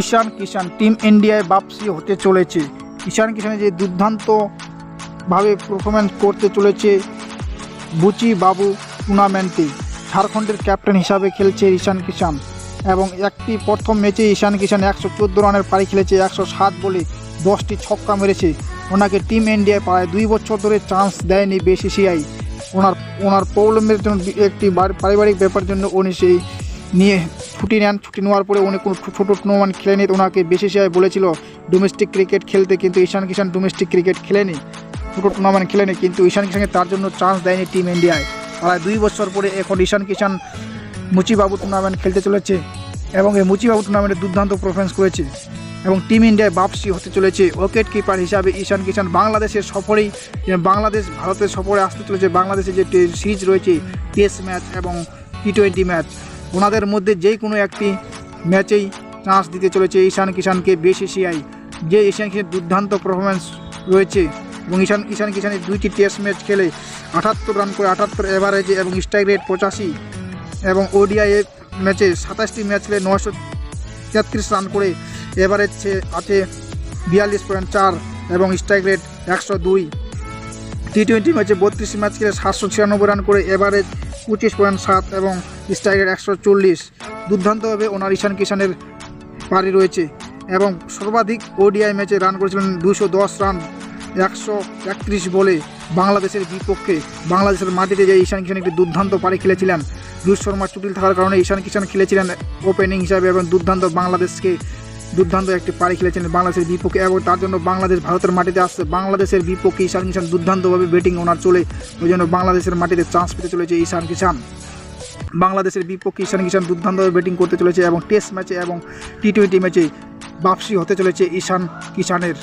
ঈশান কিষান, team ইন্ডিয়ায় বাপসি হতে চলেছে। ঈশান কিষানে যে দুর্দান্তভাবে পারফরমেন্স করতে চলেছে বুচি বাবু টুর্নামেন্টে ঝাড়খণ্ডের ক্যাপ্টেন হিসাবে খেলছে ঈশান কিষান এবং একটি প্রথম ম্যাচে ঈশান কিষান একশো চোদ্দ রানের পাড়ি খেলেছে, একশো সাত বলে দশটি ছক্কা মেরেছে। ওনাকে টিম ইন্ডিয়ায় প্রায় দুই বছর ধরে চান্স দেয়নি বিসিসিআই ওনার ওনার প্রবলেমের জন্য একটি পারিবারিক ব্যাপার জন্য উনি সেই নিয়ে ছুটি নেন। ছুটি নেওয়ার পরে উনি কোনো ছোটো টুর্নামেন্ট খেলেনি ওনাকে বিসিসিআই বলেছিল ডোমেস্টিক ক্রিকেট খেলতে কিন্তু ঈশান কিষান ডোমেস্টিক ক্রিকেট খেলেনি। ছোটো টুর্নামেন্ট খেলেনি কিন্তু ঈশান কিষানকে তার জন্য চান্স দেয়নি টিম ইন্ডিয়ায় প্রায় দুই বছর পরে এখন ঈশান কিষান মুচিবাবু টুর্নামেন্ট খেলতে চলেছে এবং এই মুচিবাবু টুর্নামেন্টে দুর্দান্ত পারফরমেন্স করেছে এবং টিম ইন্ডিয়ায় বাপসি হতে চলেছে। উইকেট কিপার হিসাবে ঈশান কিষান বাংলাদেশের সফরেই বাংলাদেশ, ভারতের সফরে আসতে চলেছে। বাংলাদেশের যে সিরিজ রয়েছে টেস্ট ম্যাচ এবং টি টোয়েন্টি ম্যাচ ওনাদের মধ্যে যে কোনো একটি ম্যাচেই চান্স দিতে চলেছে ঈশান কিষানকে বিসিসিআই যে ঈশান কিষান দুর্দান্ত পারফরমেন্স রয়েছে এবং ঈশান ঈশান কিষানের দুইটি টেস্ট ম্যাচ খেলে আটাত্তর রান করে আটাত্তর এভারেজে এবং স্ট্রাইক রেট পঁচাশি এবং ওডিআই ম্যাচে সাতাশটি ম্যাচ খেলে নশো তেত্রিশ রান করে এভারেজ আছে বিয়াল্লিশ পয়েন্ট চার এবং স্ট্রাইক রেট একশো দুই। টি টোয়েন্টি ম্যাচে বত্রিশ ম্যাচ খেলে সাতশো ছিয়ানব্বই রান করে এভারেজ পঁচিশ পয়েন্ট সাত এবং স্ট্রাইক রেট একশো চল্লিশ। দুর্দান্তভাবে ওনার ঈশান কিষানের পারি রয়েছে এবং সর্বাধিক ওডিআই ম্যাচে রান করেছিলেন দুশো দশ রান, একশো একত্রিশ বলে বাংলাদেশের বিপক্ষে। বাংলাদেশের মাটিতে যে ঈশান কিষান একটি দুর্দান্ত পারি খেলেছিলেন রুহিত শর্মা চুটিল থাকার কারণে ঈশান কিষান খেলেছিলেন ওপেনিং হিসাবে এবং দুর্দান্ত বাংলাদেশকে দুর্দান্ত একটি পাড়ি খেলেছেন বাংলাদেশের বিপক্ষে এবং তার জন্য বাংলাদেশ ভারতের মাটিতে আসছে। বাংলাদেশের বিপক্ষে ঈশান কিষান দুর্দান্তভাবে ব্যাটিং ওনার চলে। ওই জন্য বাংলাদেশের মাটিতে চান্স পেতে চলেছে ঈশান কিষান বাংলাদেশের বিপক্ষে ঈশান কিষান দুর্দান্তভাবে ব্যাটিং করতে চলেছে এবং টেস্ট ম্যাচে এবং টি টোয়েন্টি ম্যাচে বাপসি হতে চলেছে ঈশান কিষানের